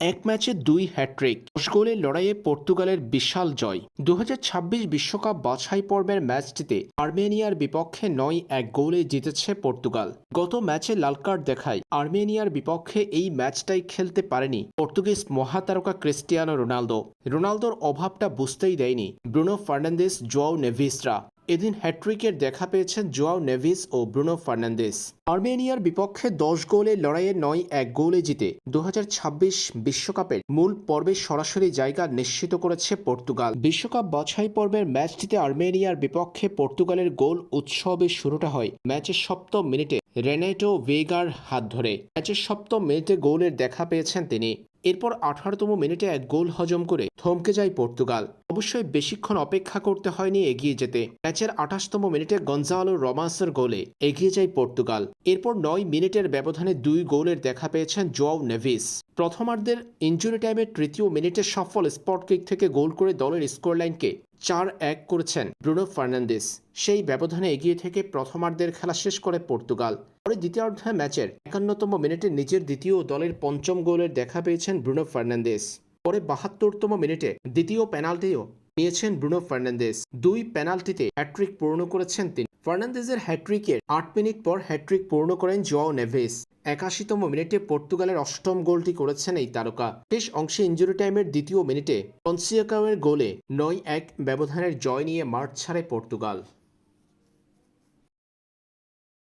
এক ম্যাচে দুই হ্যাট্রিক দশ গোলের লড়াইয়ে পর্তুগালের বিশাল জয়। দু বিশ্বকাপ বাছাই পর্বের ম্যাচটিতে আর্মেনিয়ার বিপক্ষে নয় এক গোলে জিতেছে পর্তুগাল। গত ম্যাচে লাল কার্ড দেখায়, আর্মেনিয়ার বিপক্ষে এই ম্যাচটাই খেলতে পারেনি পর্তুগিজ মহাতারকা ক্রিস্টিয়ানো রোনালদো। রোনালদোর অভাবটা বুঝতেই দেয়নি ব্রুনো ফার্নান্দেস জোয়াও নেভিসরা। এদিন হ্যাট্রিকের দেখা পেয়েছেন জোয়াও নেভিস ও ব্রুনো ফার্নান্দেস। আর্মেনিয়ার বিপক্ষে দশ গোলে লড়াইয়ে নয়, এক গোলে জিতে দু বিশ্বকাপের মূল পর্বে সরাসরি জায়গা নিশ্চিত করেছে পর্তুগাল। বিশ্বকাপ বাছাই পর্বের ম্যাচটিতে আর্মেনিয়ার বিপক্ষে পর্তুগালের গোল উৎসবে শুরুটা হয় ম্যাচের সপ্তম মিনিটে। রেনেটো ভেগার হাত ধরে। ম্যাচের সপ্তম মিনিটে গোলের দেখা পেয়েছেন তিনি। এরপর আঠারোতম মিনিটে এক গোল হজম করে থমকে যায় পর্তুগাল। অবশ্যই বেশিক্ষণ অপেক্ষা করতে হয়নি এগিয়ে যেতে। ম্যাচের আঠাশতম মিনিটে গঞ্জালো রমাসের গোলে এগিয়ে যায় পর্তুগাল। এরপর নয় মিনিটের ব্যবধানে দুই গোলের দেখা পেয়েছেন জোয়াও নেভিস। প্রথমার্ধের ইঞ্জুরি টাইমের তৃতীয় মিনিটে সফল স্পট কিক থেকে গোল করে দলের স্কোরলাইনকে চার এক করেছেন ব্রুনো ফার্নান্দেস। সেই ব্যবধানে এগিয়ে থেকে প্রথমার্ধের খেলা শেষ করে পর্তুগাল। পরে দ্বিতীয়ার্ধে ম্যাচের একান্নতম মিনিটে নিজের দ্বিতীয় দলের পঞ্চম গোলের দেখা পেয়েছেন ব্রুনো ফার্নান্দেস। পরে বাহাত্তরতম মিনিটে দ্বিতীয় পেনাল্টিও নিয়েছেন ব্রুনো ফার্নান্দেস। দুই পেনাল্টিতে হ্যাট্রিক পূর্ণ করেছেন তিনি। ফার্নান্দেজের হ্যাট্রিকের আট মিনিট পর হ্যাট্রিক পূর্ণ করেন জোয়াও নেভেস। একাশিতম মিনিটে পর্তুগালের অষ্টম গোলটি করেছেন এই তারকা। শেষ অংশে ইঞ্জুরি টাইমের দ্বিতীয় মিনিটে কনসিয়াকাওয়ের গোলে নয় এক ব্যবধানের জয় নিয়ে মাঠ ছাড়ে পর্তুগাল।